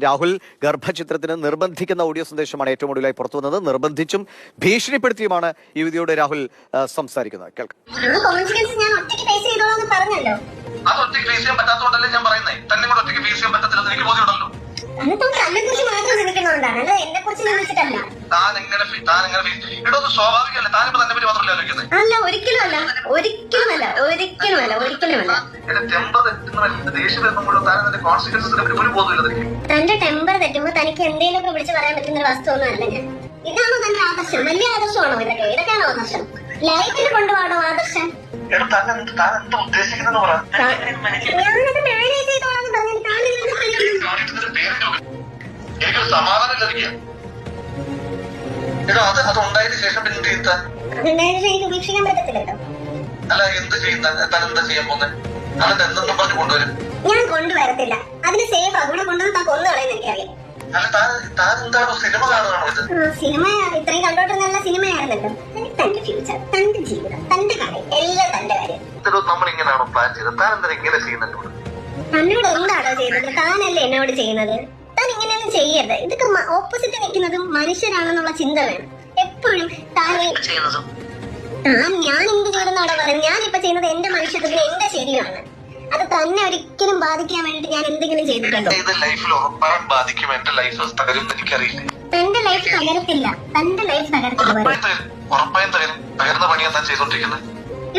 Rahul ഗർഭചിത്രത്തിന് നിർബന്ധിക്കുന്ന audio സന്ദേശമാണ് ഏറ്റവും ഒടുവിലായി പുറത്തു വന്നത്. നിർബന്ധിച്ചും ഭീഷണിപ്പെടുത്തിയുമാണ് യുവതിയോട് രാഹുൽ സംസാരിക്കുന്നത്. കേൾക്കാം. ആ കോൺഫിഡൻസ് ഞാൻ ഒറ്റയ്ക്ക് ഫേസ് ചെയ്തോളാം എന്ന് പറഞ്ഞല്ലോ. അത് ഒറ്റയ്ക്ക് ഫേസ് ചെയ്യാൻ പറ്റാത്തതുകൊണ്ടല്ലേ ഞാൻ പറയുന്നത് തന്നെ കൂടെ ഒറ്റയ്ക്ക് ഫേസ് ചെയ്യാൻ പറ്റത്തില്ലെന്ന് എനിക്ക് ബോധ്യമുണ്ടല്ലോ. അല്ല എന്നെ കുറിച്ച് ചിന്തിച്ചിട്ടല്ല താൻ എങ്ങനെ ഫി- താൻ എങ്ങനെ ഫേസ് ഇവിടെ ഒന്ന് സ്വാഭാവികമല്ലേ. താനിപ്പോ തന്നെ പറ്റി മാത്രമല്ല ആലോചിക്കുന്നത് അല്ല ഒരിക്കലും അല്ല ഒരിക്കലുമല്ല. ഒരിക്കലുമല്ല. ഒരിക്കലുമല്ല. എന്റെ ടെമ്പർ തെറ്റുന്ന ദേഷ്യം വരുമ്പോഴും താൻ അതിന്റെ കോൺസിക്വൻസിനെ പറ്റി ഒരു ബോധമില്ല തനിക്ക് തന്റെ ടെമ്പർ തെറ്റുമ്പോ തനിക്ക് എന്തെങ്കിലും വിളിച്ച് പറയാൻ പറ്റുന്ന ഒരു വസ്തു ഒന്നും അല്ല ഞാൻ ഇതാണോ തന്റെ ആദർശം? വലിയ ആദർശമാണോ ഇതൊക്കെ? ഇതൊക്കെയാണോ ആദർശം? ലൈഫിൽ കൊണ്ടുപോകണോ ആദർശം? ഞാനത് മാനേജ് എനിക്കൊരു സമാധാനം ലഭിക്കുക. എടാ അത് അത് ഉണ്ടായതിനു ശേഷം പിന്നെ എന്ത് അല്ല എന്ത് ചെയ്യുന്ന? താൻ എന്താ ചെയ്യാൻ പോന്നെ? അല്ല എന്തെന്നും പറഞ്ഞു കൊണ്ടുവരും. ഞാൻ കൊണ്ടുവരത്തില്ല. അതിന് സേഫ് അവിടെ കൊണ്ടുവന്ന് താൻ കൊന്നു കളയുന്ന എനിക്കറിയാം. അല്ല താൻ താൻ എന്താണോ സിനിമ കാണുകയാണോ ഇത്? സിനിമ ഇത്രയും കണ്ടോണ്ടിരുന്ന സിനിമയായിരുന്നല്ലോ. തന്റെ ഫ്യൂച്ചർ തന്റെ ജീവിതം തന്റെ കാര്യം എല്ലാം തന്റെ കാര്യം. നമ്മൾ ഇങ്ങനെയാണോ പ്ലാൻ ചെയ്തത്? താൻ എന്താ ഇങ്ങനെ ചെയ്യുന്നത്? തന്നോട് എന്താണോ ചെയ്തത് താനല്ലേ എന്നോട് ചെയ്യുന്നത്? താൻ ഇങ്ങനെയൊന്നും ചെയ്യരുത്. ഇതൊക്കെ ഓപ്പോസിറ്റ് നിൽക്കുന്നത് മനുഷ്യരാണെന്നുള്ള ചിന്ത വേണം. എപ്പോഴും താൻ ആ താൻ ഞാൻ എന്ത് ചെയ്തെന്നാണോ ഞാൻ ഞാനിപ്പോ ചെയ്യുന്നത് എന്റെ മനുഷ്യത്വത്തിന് എന്റെ ശരിയാണ്. അത് തന്നെ ഒരിക്കലും ബാധിക്കാൻ വേണ്ടി ഞാൻ എന്തെങ്കിലും ചെയ്തിട്ടുണ്ടോ? ബാധിക്കും. എന്റെ ലൈഫ് എനിക്കറിയില്ല. തന്റെ ലൈഫ് തകരത്തില്ല. തന്റെ ലൈഫ് തകരത്തില്ല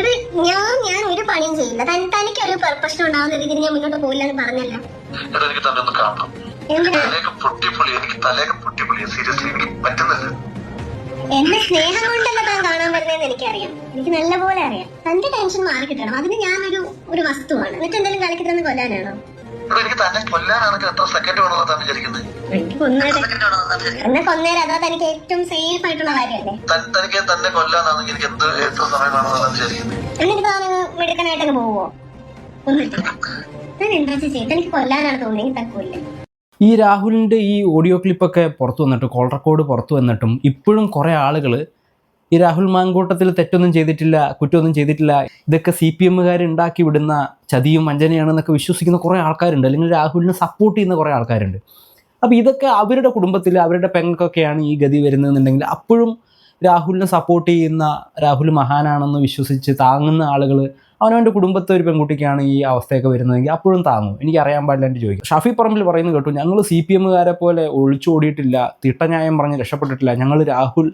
ഇത് ഞാൻ ഞാൻ ഒരു പണിയും ചെയ്യില്ല. തനിക്ക് ഒരു പ്രശ്നം ഉണ്ടാവുന്ന രീതിയിൽ ഞാൻ മുന്നോട്ട് പോയില്ല എന്ന് പറഞ്ഞല്ല. ഒന്ന് തലയൊക്കെ പൊട്ടിപ്പൊളി. എനിക്ക് തലയൊക്കെ പൊട്ടിപ്പൊളി സീരിയസ്ലി എനിക്ക് പറ്റുന്നില്ല. എന്നെ സ്നേഹം കൊണ്ടല്ല താൻ കാണാൻ വരുന്നതെന്ന് എനിക്കറിയാം. എനിക്ക് നല്ലപോലെ അറിയാം. തന്റെ ടെൻഷൻ മാറി കിട്ടണം. അതിന് ഞാനൊരു ഒരു വസ്തുവാണ്. എന്നിട്ട് എന്തെങ്കിലും കളിക്കിട്ടെന്ന് കൊല്ലാനാണോ? എനിക്ക് തന്നെ കൊല്ലാനാണെങ്കിൽ എത്ര സെക്കൻഡ് വേണമെന്ന് താൻ വിചാരിക്കുന്നത് എന്നെ കൊന്നേരെ. അതാ തനിക്ക് ഏറ്റവും സേഫ് ആയിട്ടുള്ള കാര്യമല്ലേ? തനിക്ക് തന്നെ കൊല്ലാനാണെങ്കിൽ എനിക്ക് എന്ത് എത്ര സമയം വേണമെന്ന് താൻ വിചാരിക്കുന്നത് എന്നിട്ട് താൻ മിടുക്കനായിട്ടങ്ങ് പോവോ? ഒന്നിട്ട് ഞാൻ എന്താ ചെയ്യും. എനിക്ക് കൊല്ലാനാണ് തോന്നിയെങ്കിൽ ഈ രാഹുലിന്റെ ഈ ഓഡിയോ ക്ലിപ്പൊക്കെ പുറത്തു വന്നിട്ട് കോൾ റെക്കോർഡ് പുറത്തു വന്നിട്ടും ഇപ്പോഴും കുറേ ആളുകൾ ഈ രാഹുൽ മാങ്കൂട്ടത്തിൽ തെറ്റൊന്നും ചെയ്തിട്ടില്ല കുറ്റമൊന്നും ചെയ്തിട്ടില്ല ഇതൊക്കെ സി പി എമ്മുകാർ ഉണ്ടാക്കി വിടുന്ന ചതിയും വഞ്ചനയാണെന്നൊക്കെ വിശ്വസിക്കുന്ന കുറേ ആൾക്കാരുണ്ട്. അല്ലെങ്കിൽ രാഹുലിനെ സപ്പോർട്ട് ചെയ്യുന്ന കുറേ ആൾക്കാരുണ്ട്. അപ്പോൾ ഇതൊക്കെ അവരുടെ കുടുംബത്തിൽ അവരുടെ പെങ്ങൾക്കൊക്കെയാണ് ഈ ഗതി വരുന്നതെന്നുണ്ടെങ്കിൽ അപ്പോഴും രാഹുലിനെ സപ്പോർട്ട് ചെയ്യുന്ന രാഹുൽ മഹാനാണെന്ന് വിശ്വസിച്ച് താങ്ങുന്ന ആളുകൾ അവനവന്റെ കുടുംബത്തെ ഒരു പെൺകുട്ടിക്കാണ് ഈ അവസ്ഥയൊക്കെ വരുന്നതെങ്കിൽ അപ്പോഴും താങ്ങും. എനിക്ക് അറിയാൻ എന്റെ ചോദിക്കും ഷഫി പറമ്പിൽ പറയുന്നത് കേട്ടു ഞങ്ങൾ സി പി എമ്മുകാരെ പോലെ ഒളിച്ചോടിയിട്ടില്ല തിട്ടന്യായം പറഞ്ഞ് രക്ഷപ്പെട്ടിട്ടില്ല. ഞങ്ങൾ രാഹുൽ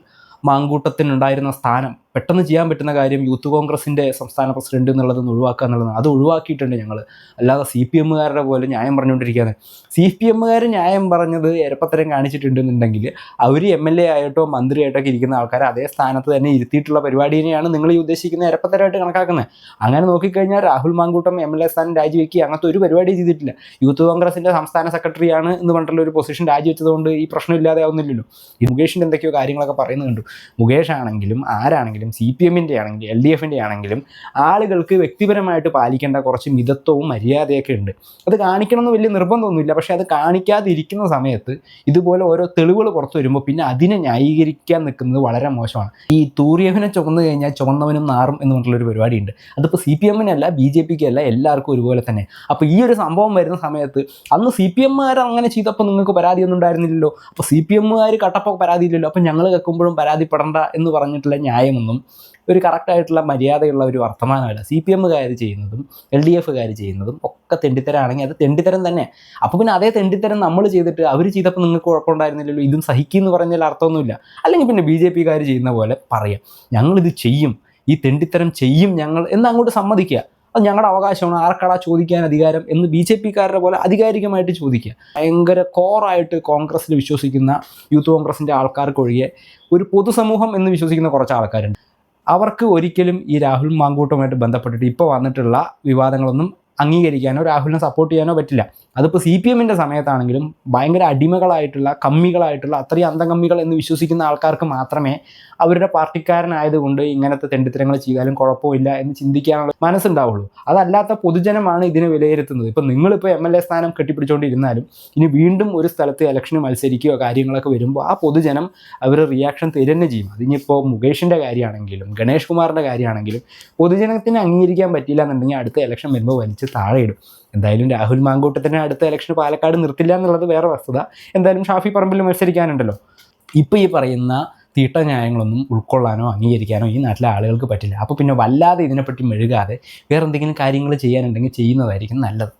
മാങ്കൂട്ടത്തിനുണ്ടായിരുന്ന സ്ഥാനം പെട്ടെന്ന് ചെയ്യാൻ പറ്റുന്ന കാര്യം യൂത്ത് കോൺഗ്രസിന്റെ സംസ്ഥാന പ്രസിഡന്റ് എന്നുള്ളത് ഒഴിവാക്കുക എന്നുള്ളതാണ്. അത് ഒഴിവാക്കിയിട്ടുണ്ട് ഞങ്ങൾ അല്ലാതെ സി പി എമ്മുകാരുടെ പോലെ ന്യായം പറഞ്ഞുകൊണ്ടിരിക്കുകയാണ്. സി പി എമ്മുകാർ ന്യായം പറഞ്ഞത് എരപ്പത്തരം കാണിച്ചിട്ടുണ്ടെന്നുണ്ടെങ്കിൽ അവർ എം എൽ എ ആയിട്ടോ മന്ത്രിയായിട്ടൊക്കെ ഇരിക്കുന്ന ആൾക്കാർ അതേ സ്ഥാനത്ത് തന്നെ ഇരുത്തിയിട്ടുള്ള പരിപാടിയെയാണ് നിങ്ങൾ ഈ ഉദ്ദേശിക്കുന്ന എരപ്പത്തരമായിട്ട് കണക്കാക്കുന്നത്. അങ്ങനെ നോക്കിക്കഴിഞ്ഞാൽ Rahul Mamkoottam M L A സ്ഥാനം രാജിവെക്കുക അങ്ങനത്തെ ഒരു പരിപാടി ചെയ്തിട്ടില്ല. യൂത്ത് കോൺഗ്രസിന്റെ സംസ്ഥാന സെക്രട്ടറിയാണ് എന്ന് പറഞ്ഞിട്ടുള്ള ഒരു പൊസിഷൻ രാജിവെച്ചതുകൊണ്ട് ഈ പ്രശ്നം ഇല്ലാതെ ആവുന്നില്ലല്ലോ ഈ മുകേഷിന്റെ എന്തൊക്കെയോ കാര്യങ്ങളൊക്കെ പറയുന്നത് കണ്ടു മുകേഷ് ആണെങ്കിലും ആരാണെങ്കിലും സി പി എമ്മിന്റെ ആണെങ്കിലും എൽ ഡി എഫിന്റെ ആണെങ്കിലും ആളുകൾക്ക് വ്യക്തിപരമായിട്ട് പാലിക്കേണ്ട കുറച്ച് മിതത്വവും മര്യാദയൊക്കെ ഉണ്ട്. അത് കാണിക്കണമെന്ന് വലിയ നിർബന്ധമൊന്നുമില്ല. പക്ഷേ അത് കാണിക്കാതിരിക്കുന്ന സമയത്ത് ഇതുപോലെ ഓരോ തെളിവുകൾ പുറത്തു വരുമ്പോൾ പിന്നെ അതിനെ ന്യായീകരിക്കാൻ നിൽക്കുന്നത് വളരെ മോശമാണ്. ഈ തൂറിയവനെ ചുമന്നു കഴിഞ്ഞാൽ ചുമന്നവനും നാറും എന്ന് പറഞ്ഞിട്ടുള്ളൊരു പരിപാടിയുണ്ട്. അതിപ്പോൾ സി പി എമ്മിനല്ല ബി ജെ പിക്ക് അല്ല എല്ലാവർക്കും ഒരുപോലെ തന്നെ. അപ്പോൾ ഈ ഒരു സംഭവം വരുന്ന സമയത്ത് അന്ന് സി പി എമ്മുകാർ അങ്ങനെ ചെയ്തപ്പോൾ നിങ്ങൾക്ക് പരാതിയൊന്നും ഉണ്ടായിരുന്നില്ലല്ലോ? അപ്പോൾ സി പി എമ്മുകാർ കട്ടപ്പോൾ പരാതിയില്ലല്ലോ? അപ്പോൾ ഞങ്ങൾ കേൾക്കുമ്പോഴും പരാതിപ്പെടേണ്ട എന്ന് പറഞ്ഞിട്ടുള്ള ന്യായമൊന്നും ഒരു കറക്റ്റായിട്ടുള്ള മര്യാദയുള്ള ഒരു വർത്തമാനമല്ല. സി പി എമ്മുകാർ ചെയ്യുന്നതും എൽ ഡി എഫുകാർ ചെയ്യുന്നതും ഒക്കെ തെണ്ടിത്തരാണെങ്കിൽ അത് തെണ്ടിത്തരം തന്നെ. അപ്പോൾ പിന്നെ അതേ തെണ്ടിത്തരം നമ്മൾ ചെയ്തിട്ട് അവർ ചെയ്തപ്പോൾ നിങ്ങൾക്ക് കുഴപ്പമുണ്ടായിരുന്നില്ലല്ലോ? ഇതും സഹിക്കുമെന്ന് പറഞ്ഞാൽ അർത്ഥമൊന്നുമില്ല. അല്ലെങ്കിൽ പിന്നെ ബി ജെ പിക്കാർ ചെയ്യുന്ന പോലെ പറയാം. ഞങ്ങളിത് ചെയ്യും. ഈ തെണ്ടിത്തരം ചെയ്യും ഞങ്ങൾ എന്ന് അങ്ങോട്ട് സമ്മതിക്കുക. അത് ഞങ്ങളുടെ അവകാശമാണ്. ആർക്കടാ ചോദിക്കാൻ അധികാരം എന്ന് ബി ജെ പിക്കാരുടെ പോലെ അധികാരികമായിട്ട് ചോദിക്കുക. ഭയങ്കര കോറായിട്ട് കോൺഗ്രസ്സിൽ വിശ്വസിക്കുന്ന യൂത്ത് കോൺഗ്രസിന്റെ ആൾക്കാർക്കൊഴികെ ഒരു പൊതുസമൂഹം എന്ന് വിശ്വസിക്കുന്ന കുറച്ച് ആൾക്കാരുണ്ട്. അവർക്ക് ഒരിക്കലും ഈ രാഹുൽ മാങ്കൂട്ടുമായിട്ട് ബന്ധപ്പെട്ടിട്ട് ഇപ്പോൾ വന്നിട്ടുള്ള വിവാദങ്ങളൊന്നും അംഗീകരിക്കാനോ രാഹുലിനെ സപ്പോർട്ട് ചെയ്യാനോ പറ്റില്ല. അതിപ്പോൾ സി പി എമ്മിന്റെ സമയത്താണെങ്കിലും ഭയങ്കര അടിമകളായിട്ടുള്ള കമ്മികളായിട്ടുള്ള അത്രയും അന്തംകമ്മികൾ എന്ന് വിശ്വസിക്കുന്ന ആൾക്കാർക്ക് മാത്രമേ അവരുടെ പാർട്ടിക്കാരനായതുകൊണ്ട് ഇങ്ങനത്തെ തെണ്ടിത്തരങ്ങൾ ചെയ്താലും കുഴപ്പമില്ല എന്ന് ചിന്തിക്കാനുള്ള മനസ്സുണ്ടാവുള്ളൂ. അതല്ലാത്ത പൊതുജനമാണ് ഇതിനെ വിലയിരുത്തുന്നത്. ഇപ്പം നിങ്ങളിപ്പോൾ എം എൽ എ സ്ഥാനം കെട്ടിപ്പിടിച്ചുകൊണ്ടിരുന്നാലും ഇനി വീണ്ടും ഒരു സ്ഥലത്ത് ഇലക്ഷന് മത്സരിക്കുകയോ കാര്യങ്ങളൊക്കെ വരുമ്പോൾ ആ പൊതുജനം അവർ റിയാക്ഷൻ തരുന്നെ ചെയ്യും. അതിനിപ്പോൾ മുകേഷിന്റെ കാര്യമാണെങ്കിലും ഗണേഷ് കുമാറിന്റെ കാര്യമാണെങ്കിലും പൊതുജനത്തിന് അംഗീകരിക്കാൻ പറ്റില്ല എന്നുണ്ടെങ്കിൽ അടുത്ത ഇലക്ഷൻ വരുമ്പോൾ വലിച്ച് താഴെ ഇടും. എന്തായാലും രാഹുൽ മാങ്കൂട്ടത്തിനെ അടുത്ത ഇലക്ഷൻ പാലക്കാട് നിർത്തില്ല എന്നുള്ളത് വേറെ വസ്തുത. എന്തായാലും ഷാഫി പറമ്പിൽ മത്സരിക്കാനുണ്ടല്ലോ. ഇപ്പോൾ ഈ പറയുന്ന തീട്ട ന്യായങ്ങളൊന്നും ഉൾക്കൊള്ളാനോ അംഗീകരിക്കാനോ ഈ നാട്ടിലെ ആളുകൾക്ക് പറ്റില്ല. അപ്പോൾ പിന്നെ വല്ലാതെ ഇതിനെപ്പറ്റി മെഴുകാതെ വേറെ എന്തെങ്കിലും കാര്യങ്ങൾ ചെയ്യാനുണ്ടെങ്കിൽ ചെയ്യുന്നതായിരിക്കും നല്ലത്.